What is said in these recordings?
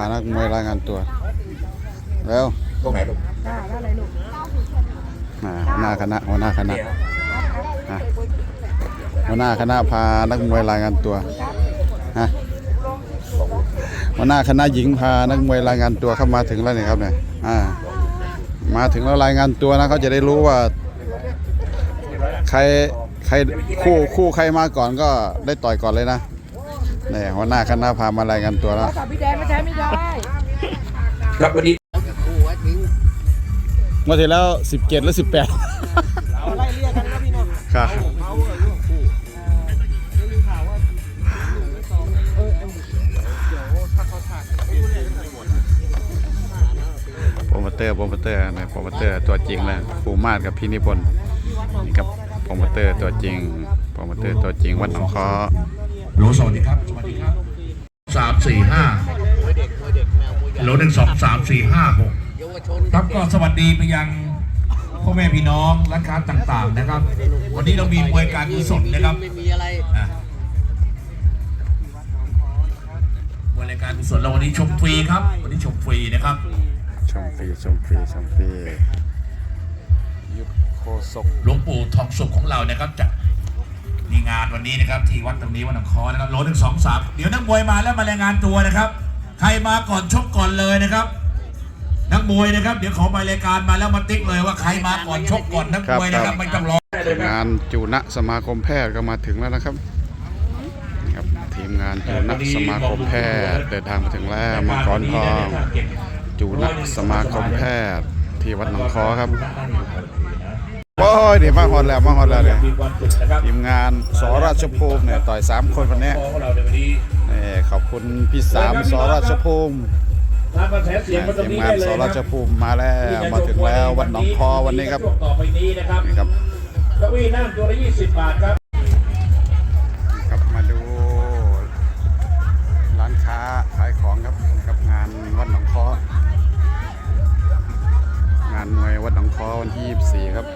านักมวยรายงานตัว แล้วตรงไหนลูกได้ได้อะไรลูกอ่าหัวหน้าคณะหัวหน้าคณะอะหัวหน้าคณะพานักมวยรายงานตัวฮะหัวหน้าคณะหญิงพานักมวยรายงานตัวเข้ามาถึงแล้วนี่ครับเนี่ยอ่ามาถึงแล้วรายงานตัวนะเขาจะได้รู้ว่า ใครใครคู่คู่ใครมาก่อนก็ได้ต่อยก่อนเลยนะ นี่หัวหน้าคณะพามารายงานตัวแล้วถ้าพี่แดงไม่ใช้ไม่ได้ครับวันนี้เมื่อที่แล้ว 17หรือ18ไล่เรียกกันครับพี่น้องครับโปรโมเตอร์โปรโมเตอร์นะโปรโมเตอร์ตัวจริงเลยปูมาดกับพี่นิพนธ์นี่ครับโปรโมเตอร์ตัวจริงโปรโมเตอร์ตัวจริงวัดหนองคอ โหลสวัสดีครับ สวัสดีครับสามสี่ห้าโหลหนึ่งสองสามสี่ห้าหกครับก็สวัสดีไปยังพ่อแม่พี่น้องร้านค้าต่างๆนะครับ วันนี้เรามีมวยการกุศลนะครับไม่มีอะไรอะมวยรายการกุศลเราวันนี้ชมฟรีครับ วันนี้ชมฟรีนะครับชมฟรีชมฟรีชมฟรียุคโคศกหลวงปู่ทองสุขของเรานะครับจะ มีงานวันนี้นะครับที่วัดตรงนี้วัดหนองคอนะครับโหลหนึ่งสองสามเดี๋ยวนักมวยมาแล้วมารายงานตัวนะครับ ใครมาก่อนชกก่อนเลยนะครับนักมวยนะครับ เดี๋ยวขอไปรายการมาแล้วมาติ๊กเลยว่าใครมาก่อนชกก่อนนักมวยนะครับไม่ต้องรอทีมงานจุณสมาคมแพทย์ก็มาถึงแล้วนะครับนี่ครับทีมงานจุณสมาคมแพทย์เดินทางมาถึงแล้วมังกรทองจุณสมาคมแพทย์ที่วัดหนองคอครับโอ้ยเดี๋ยวมาฮอดแล้วมาฮอดแล้วเนี่ยมีความสุขนะครับทีมงานสราชภูมิเนี่ยต่อยสามคนวันนี้ของเราในวันนี้นี่ขอบคุณพี่สามสราชภูมิรับกระแสเสียงมาตรงทีมนี้งาได้นเลสยราชภูมิมาแล้วมาถึงแล้ววัดหนองคอวันนี้ครับช่วงต่อไปนี้นะครับนี่ครับเก้าอี้นั่งตัวละ20บาทครับครับมาดูร้านค้าขายของครับกับงานวัดหนองคองานมวยวัดหนองคอวันที่ 24 ครับ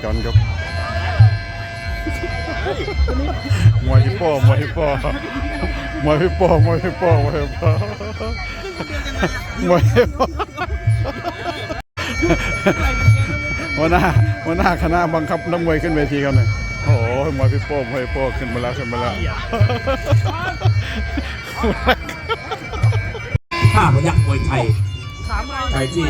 เนี่ยย้อนยกย้อมวยฮิปโปมวยฮิปโปมวยฮิปโปมวยฮิปโปมวยฮิปโปมวยฮิปโปหัวหน้าหัวหน้าคณะบังคับนักมวยขึ้นเวทีครับเนี่ยโอ้โหมวยฮิปโปมวยฮิปโปขึ้นมาแล้วขึ้นมาแล้วข้าพยักมวยไทยไรใครที่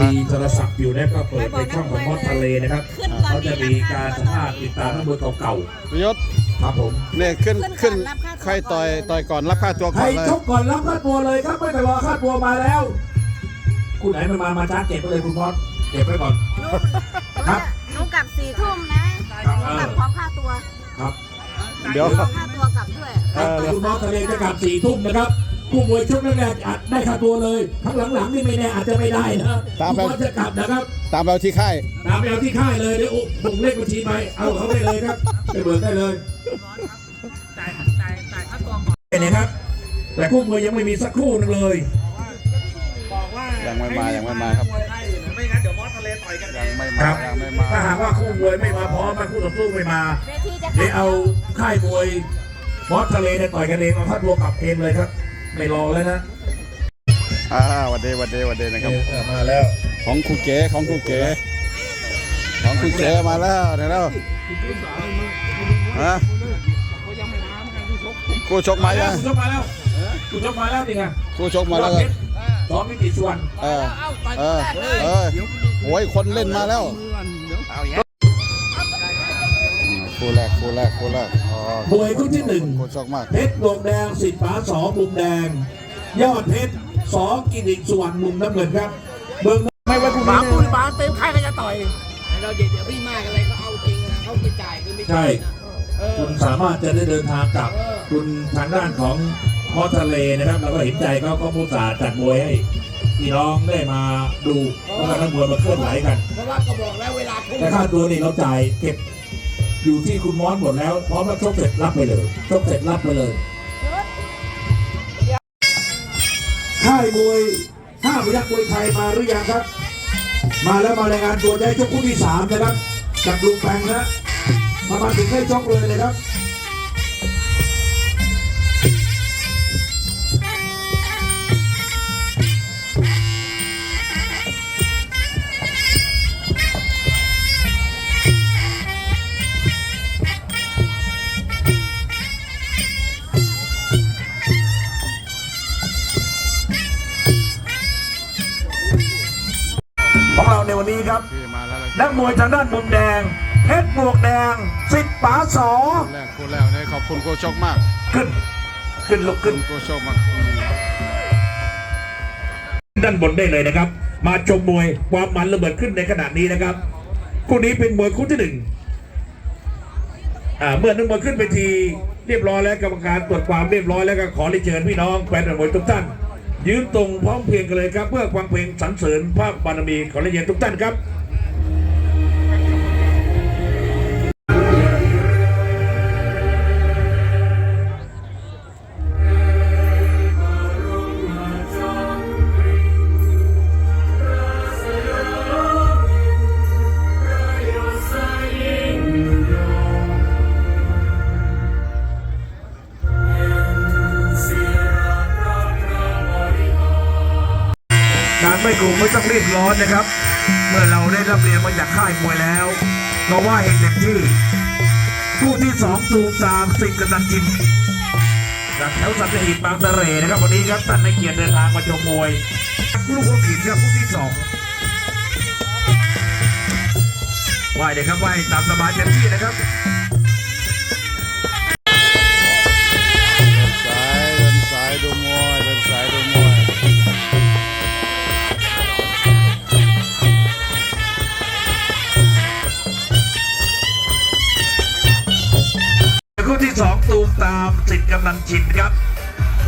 มีโทรศัพท์อยู่นี่ยก็เปิดเป็นช่องของมอสทะเลนะครับ เขาจะมีการสัมภาษณ์ติดตามนักมวยเก่าพิยศๆครับผมเนี่ยขึ้นขึ้นใครต่อยต่อยก่อนรับค่าตัวใคก่รอนเลย ชกก่อนรับค่าตัวเลยครับไม่ต้องรอค่าตัวมาแล้ว คุณไหนไม่มามาจ้าเก็บไปเลยคุณพอสเก็บไว้ก่อน ครับ หนูกลับสี่ทุ่มนะครับหนูกลับพร้อมค่าตัวครับ เดี๋ยว พร้อมค่าตัวกลับด้วย ครับคุณมอสทะเลจะกลับสี่ทุ่มนะครับ ผู้มวยชกแรกๆอาจได้ค่าตัวเลยทั้งหลังๆนี่ไม่แน่อาจจะไม่ได้นะตามไปคุณมอสจะกลับนะครับ ตามเราที่ค่าย ตามไปเอาที่ค่ายเลยเดี๋ยวผมเลขบัญชีไป เอาเขาได้เลยครับไปเบิกได้เลยเห็นไหมครับ แต่คู่มวยยังไม่มีสักคู่หนึงเลยยังไม่มายังไม่มาครับไม่งั้นเดี๋ยวมอสทะเลต่อยกันยังไม่คมารับ ยังไม่มา ถ้าหากว่าคู่มวยไม่มาพร้อมมาคู่ต่อสู้ไม่มาเวทีจะเดี๋ยวเอาค่ายมวยมอสทะเลเนี่ยต่อยกันเองเอาค่าตัวกลับเองเลยครับ ไม่รอแล้วนะอ่าหวันเดวันเดวันเดนะครับ เออมาแล้วของครูเก๋ของครูเก๋ของครูเก๋มาแล้วเดี๋ยวแล้วฮะครูชกมายังคุณชกมาแล้วคุณชกมาแล้วจริงอะครูชกมาแล้วยอดเพชรสองมิติส่วนเออเออเออโอ้ยคนเล่นมาแล้วอืมครูแรกครูแรกครูแรกอ๋อ มวยคู่ที่หนึ่งครูชกมากเพชรดวงแดงสิทธิ์ฝาสองมุมแดง ยอดเพชรสองกิติสุวรรณมุมน้ำเงินครับเมืองไม่ไว้คู่บานี้งนะปุยบางเต็มใครก็จะต่อยเราเดี๋ยวเดี๋ยวพี่มากอะไรก็เอาจริงนะเขาไปจ่ายคือไม่ใช่เออคุณสามารถจะได้เดินทางกลับคุณทางด้านของมอสทะเลนะครับเราก็เห็นใจเขาก็มุตส่าห์จัดมวยให้พี่น้องได้มาดูว่านักมวยมาเคลื่อนไหวกันเพราะว่าก็บอกแล้วเวลาทุ่มแต่ค่าตัวนี่เราจ่ายเก็บ อยู่ที่คุณมอสหมดแล้วพร้อมแล้วชกเสร็จรับไปเลยชกเสร็จรับไปเลยค่ายมวยห้าพยักมวยไทยมาหรือยังครับ มาแล้วมารายงานตัวได้ชกคู่ที่สามนะครับกับลุงแปงนะมามาถึงให้ชกเลยนะครับ วกแดงสิทธิ์ป๋าสอคนแรกคนแรกเนี่ยขอบคุณโกชกมาก ขึ้น ขึ้นลุกคุขึ้นณโกชกมากอืมด้านบนได้เลยนะครับ มาชมมวยความมันระเบิดขึ้นในขณะนี้นะครับคู่นี้เป็นมวยคู่ที่หนึ่งอ่าเมื่อนักมวยขึ้นไปทีเรียบร้อยแล้วกรรมการตรวจความเรียบร้อยแล้วก็ขอเรียนเชิญพี่น้องแฟนมวยทุกท่านยืนตรงพร้อมเพรียงกันเลยครับ เพื่อฟังเพลงสรรเสริญพระบารมีขอเรียนเชิญทุกท่านครับ อนนะครับ เมื่อเราได้รับเรียนมาจากค่ายมวยแล้วเราว่าเห็นเต็มที่คู่ที่สองตูมตามสิงห์กำนันจินจากแถวสัตหีบบางเสร่นะครับวันนี้ครับท่านในเกียรติเดินทางมาชมมวยลูกหัวหินครับคู่ที่สองไหวเลยครับไหวตามสบายเต็มที่นะครับสายเดินสายดูมวยเดินสายดู คู่ที่สองตูมตามสิทธิ์กำนันชินครับ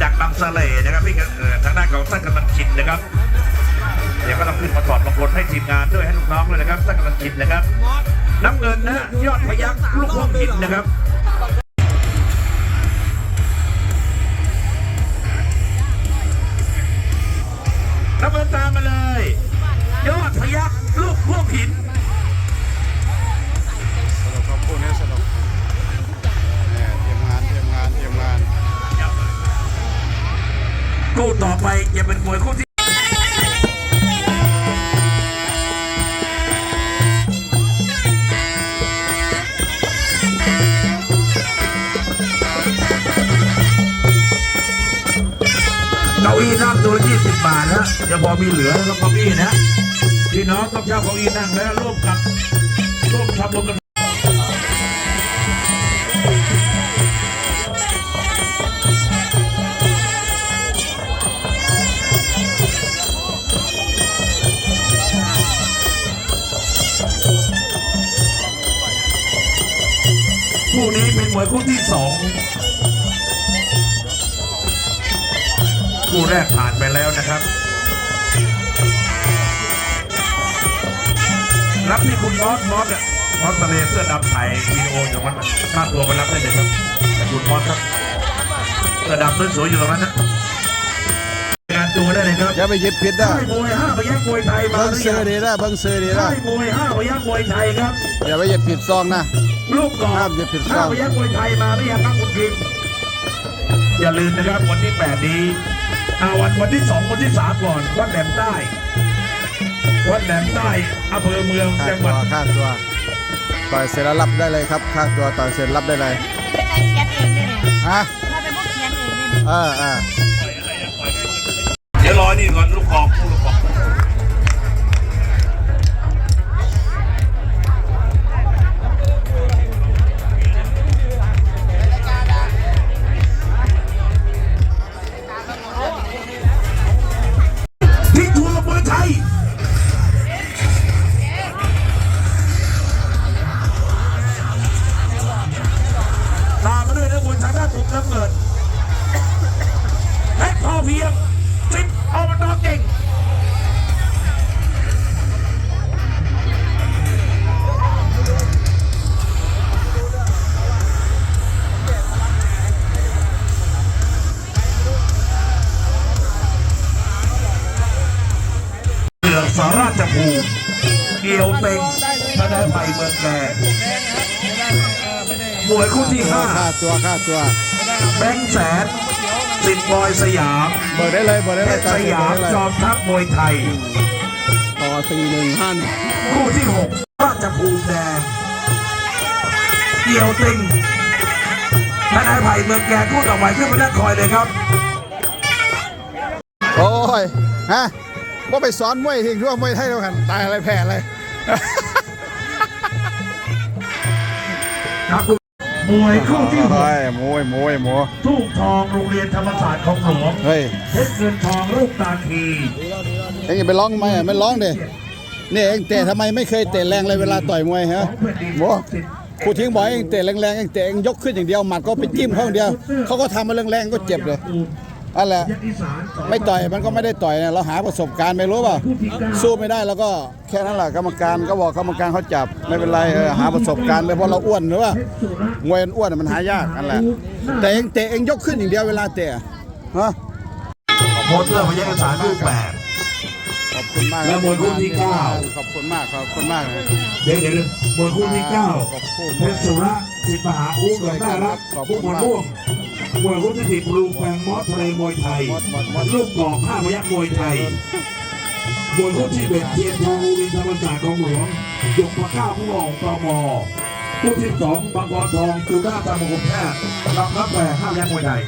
จากบางสะเลนะครับพี่เออทางด้านของท่านกำนันชินนะครับ เดี๋ยวก็ต้องขึ้นมาถอดมงคลให้ทีมงานด้วยให้ลูกน้องเลยนะครับท่านกำนันชินนะครับ น้ำเงินนะยอดพยักลูกห้องหินนะครับ เก้าอี้นั่งตัวละ20บบาทนะจะพอมีเหลือแล้วก็เก้าอี้นะพี่น้องต้องเช่าเก้าอี้นั่งแล้วร่วมกับร่วมทำลงกันคู่นี้เป็นมวยคู่ที่สอง คู่แรกผ่านไปแล้วนะครับ รับที่คุณมอสมอสอะมอสทะเลเสื้อดำไทยวีดีโออยู่ตรงนั้นค่าตัวไปรับได้เลยครับแต่คุณมอสครับเสื้อดำสวยๆอยู่ตรงนั้นนะงานตัวได้เลยครับอย่าไปหยิบผิดนะค่ายมวยห้าพยักมวยไทยมาเบิ้งหรือซื้ยัองดีนะเบิ้งซื้อดีนะค่ายมวยห้าพยักมวยไทยครับอย่าไปหยิบผิดซองนะลูกกอห้ามล์ฟหยิบผิดห้าซองพยักมวยไทยมาหรือยังครับคุณพิมพ์อย่าลืมนะครับวันที่แปดนี้ อาวันวันที่สองวันที่สามก่อน วัดแหลมใต้ วัดแหลมใต้อำเภอเมืองค่าจังหตัวัวดค่าตัวต่อยเสร็จแล้วรับได้เลยครับค่าตัวต่อยเสร็จรับได้เลยเป็นไอเขียนเองด้วยเนี่ยฮะเราเป็นพวกเขียนเองด้วยเนี่ยเออเออ เดี๋ยวรอนี่ก่อนลูกกอก น้ำเงินและพอเพียงสิบอมันอตเก่งเกลือสาราชภูมิเกี่ยวเต็งชนะไปเมืองแก่มวยคู่ที่ห้าาตัวค่าตัว บงค์แสนสิทธิ์บอยสยามเบิกได้เลยเบิกได้เพเลยชรสยามเบิกได้จเลอยมทัพมวยไทย ต่อสี่หนึ่งห้าคู่ที่หกราชภูมิแดงเกี่ยวติงทนายไผ่เมืองแกนคู่ต่อไปขึ้นมาด้านคอยเลยครับ โอ้ยฮะว่าไปสอนมวยทิ้งทั่วมวยไทยแล้วกันตายอะไรแพ้อะไร ครับ มวยคู่ที่หกเฮ้ยมวยมวยมวยทูกทองโรงเรียนธรรมศาสตร์ของหลวงเฮ้ยเพชรเงินทองลูกตาคีเอ็งอย่าไปร้องทำไมอะไม่ร้องดินี่เอ็งเตะทำไมไม่เคยเตะแรงเลยเวลาต่อยมวยฮะโมกูทิ้งบอกเอ็งเตะแรงๆเอ็งเตะเอ็งยกขึ้นอย่างเดียวหมัดก็ไปจิ้มเขาอย่างเดียวเขาก็ทำมาแรงๆก็เจ็บเลย นั่นแหละยักษ์อีสานสองไม่ต่อยมันก็ไม่ได้ต่อยนะเราหาประสบการณ์ไม่รู้เปล่าสู้ไม่ได้แล้วก็แค่นั้นแหละกรรมการก็บอกกรรมการเขาจับไม่เป็นไรเออหาประสบการณ์เลยเพราะเราอ้วนหรือว่ามวยมันอ้วนมันหายากนั่นแหละแต่เองเตะเองยกขึ้นอย่างเดียวเวลาเตะฮะโมเตอร์พยัคฆ์สารลูกแปดขอบคุณมากและมวยคู่ที่เก้าขอบคุณมากขอบคุณมากนะเดี๋ยวเดี๋ยวมวยคู่ที่เก้าขอบคุณเพชรสุระสิทธิ์มหาอุ้งกับน่ารักขอบคุผู้ณบอลมาก มวงมวยคู่ที่สิบลูแฟงมอสเลมวยไทยลูกกอกข้าพยักมวยไทยมวยคู่ที่เบ็ดเทียนทองโรงเรียนธรรมศาสตร์ของหลวงยกพระข้าผู้กองตมคู่ที่สองบางกรทองจูด้าตามมงคลแพทย์รับรับแหวนข้าพยักมวยไทย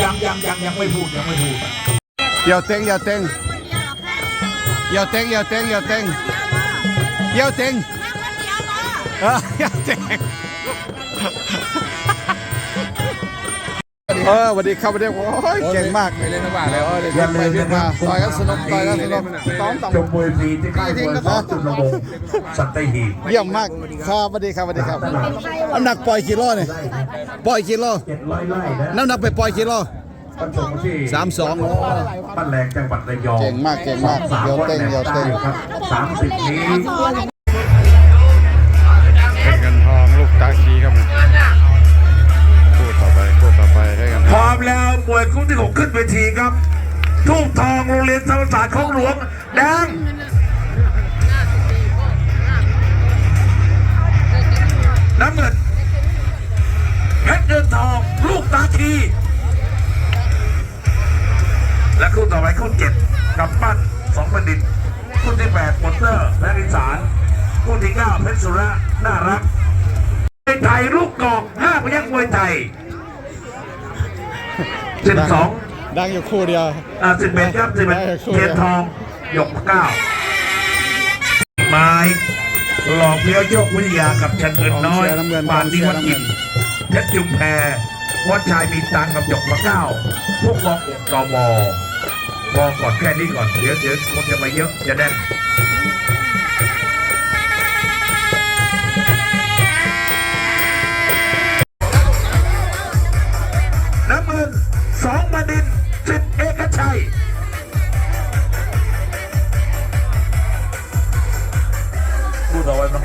ยังยังยังยังไม่พูดยังไม่พูดเหยาเต็งเหยาเต็งเหยาเต็งเหยาเต็งเหยาเต็งเหยาเต็ง เออเหยาเต็งเออสวัสดีครับสวัสดีโอ้ยเก่งมากไปเล่นน้ำบาแล้วเออเดี๋ยวจะไปเดี๋ยวมาต่อยกันสนุกต่อยกันสนุกซ้อมต่อจงมวยฟรีที่ค่ายมวยซ้อมจุดระบงสัตหีบเยี่ยมมากครับสวัสดีครับสวัสดีครับน้ำหนักปล่อยกี่โลเนี่ยปล่อยกี่โลเจ็ดร้อยไร่นะน้ำหนักไปปล่อยกี่โลท่านชมที่สามสองบ้านแรงจังหวัดระยองเก่งมากเก่งมากสามเดี๋ยววันเต้นแหลเดี๋ยวมเต้ใต้นครับสามสิบนี้ แล้วมวยคู่ที่หกขึ้นเวทีครับทุ่งทองโรงเรียนธรรมศาสตร์ของหลวงแดงน้ำเงินเพชรเงินทองลูกตาคีและคู่ต่อไปคู่เจ็ดกับปั้นสองแผ่นดินคู่ที่แปดมอเตอร์และอีสานคู่ที่เก้าเพชรสุระน่ารักไทยลูกกอกห้าพยักมวยไทย สิบสองดังอยู่คู่เดียวอ่าสิบเอ็ดครับสิบเอ็ดได้คู่เทียนทองหยกเก้าไม้หลอกเลี้ยวโชควิทยากับชันเงินน้อยกองเชียร์น้ำเงินปานนิวัฒน์อินเพชรจุมแพรวัดชายมีตังกับหยกมาเก้าพวกบอกกมพอก่อนแค่นี้ก่อนเดี๋ยวเดี๋ยวคนจะมาเยอะจะแน่น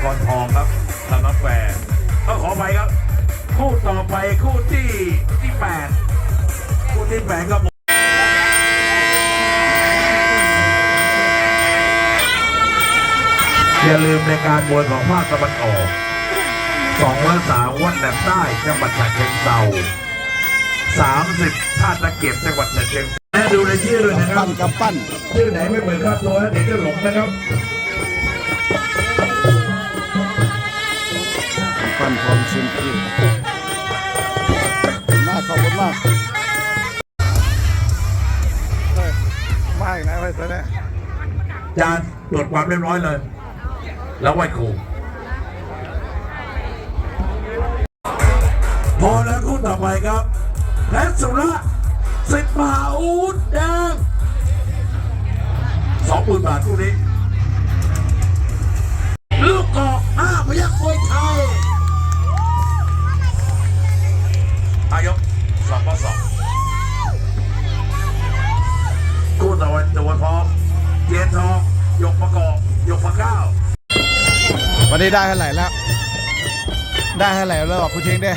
กรทองครับทำน้ำแฝงก็ขอไปครับ คู่ต่อไปคู่ที่ที่แปดคู่ที่แปดครับอย่าลืมในการมวยของภาคตะวันออกสองวันสามวันแหลมใต้จังหวัดฉะเชิงเทราสามสิบท่าตะเกียบจังหวัดฉะเชิงเทราและดูในชื่อด้วยนะครัปั้บนกับปั้นชื่อไหนไม่เหมือนค่าตัวเดี๋ยวจะหลงนะครับ ปั้นพร้อมชิมกินมากขอบคุณมากเฮ้ยมากนะไปตัวเนี้ยจานตรวจความเรียบร้อยเลย แล้วไหวครูพอแล้วคู่ต่อไปครับแพทสุระสิทธิ์มาอูดแดงสองหมื่นบาทคู่นี้ ทียนทองยกประกอบยกประเก้าวันนี้ได้เท่าไหร่แล้ว ได้เท่าไหร่แล้วบอกคุณเชงด้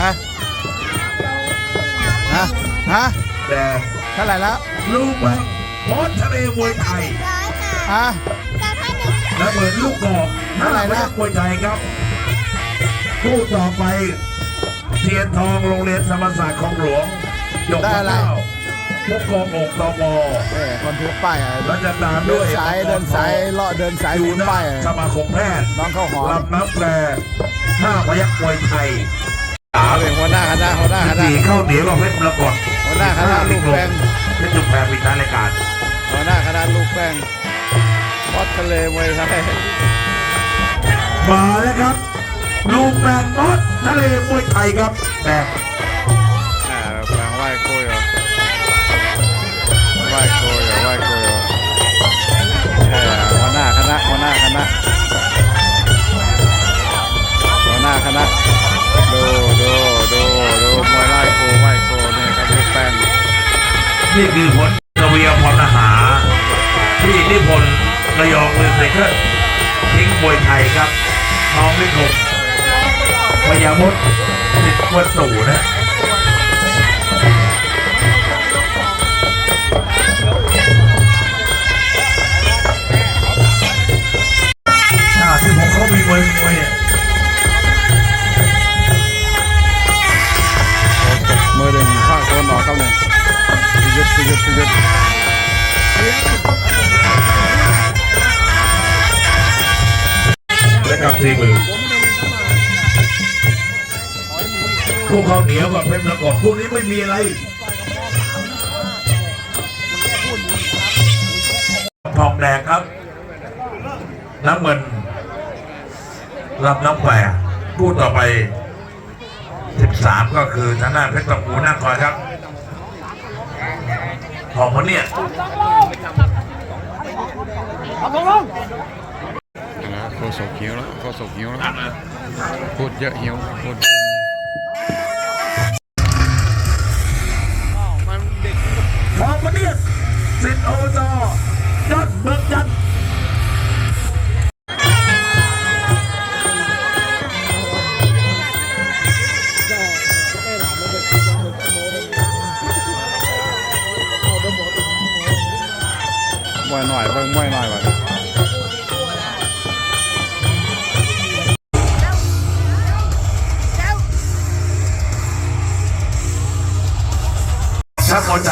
ฮะฮะฮะแดงเท่าไหร่แล้วลูกแบงพอทะเลมวยไทยฮะแต่ถ้าหนึ่งและเปิดลูกดอกหน้าพยักมวยไทยครับคู่ต่อไปเทียนทองโรงเรียนธรรมศาสตร์ของหลวงยกได้พ อะไรระเก้าผู้กองอกตมเอ้ยคนถือป้ายอะแล้วจะตามเดิด้วยนสายเดินสายเลาะเดินสายอยู่ถือหน้าป้ายอะสมาคมแพทย์น้องข้าวหอมลำน้ำแปรห้าพยักมวยไทยสามเป็นหัวหน้าคณะหัวหน้าคณะ สี่เข้าเหนียวกับเพชรมรกตหัวหน้าคณะลูกแบงเพชรจุมแพรปิดท้ายรายการหัวหน้าคณะลูกแป้งมอดทะเลมวยไทยมาแล้วครับ ลูกแบงมดทะเลมวยไทยครับแบงอ่าแปลงไหว้โกยเหรอ ไหว้โกยเหรอไหว้โกยเหรอเออหัวหน้าคณะหัวหน้าคณะหัวหน้าคณะดูดูดูดูมวยไหว้โกไหว้โกนี่ครับลูกแป้งนี่คือผลกวีพรทหารที่นิพนธ์ระยองเมืองไซเคิลทิ้งมวยไทยครับน้องนิคมพยามดสิทธิ์วัดสู่นะ อ่าที่ผมเขามีมวยมีมวยเนี่ยมือหนึ่งภาคตะวันออกครับหนึ่งพิยุทธพิยุทธพิยุทธและกับสี่มือคู่เขาเหนียวกับเพชรมรกตคู่นี้ไม่มีอะไรทองแดงครับ น้ำเงิน รับน้ำแปรคู่ต่อไป 13 ก็คือทางด้านเพชรตะปูนั่งคอยครับทองคนเนี่ยแล้วโคศกหิวแล้วโคศกหิวแล้วพูดเยอะหิวพูด วยหน่อยเบิ่งมวยหน่อยว่ะถ้าพอใจ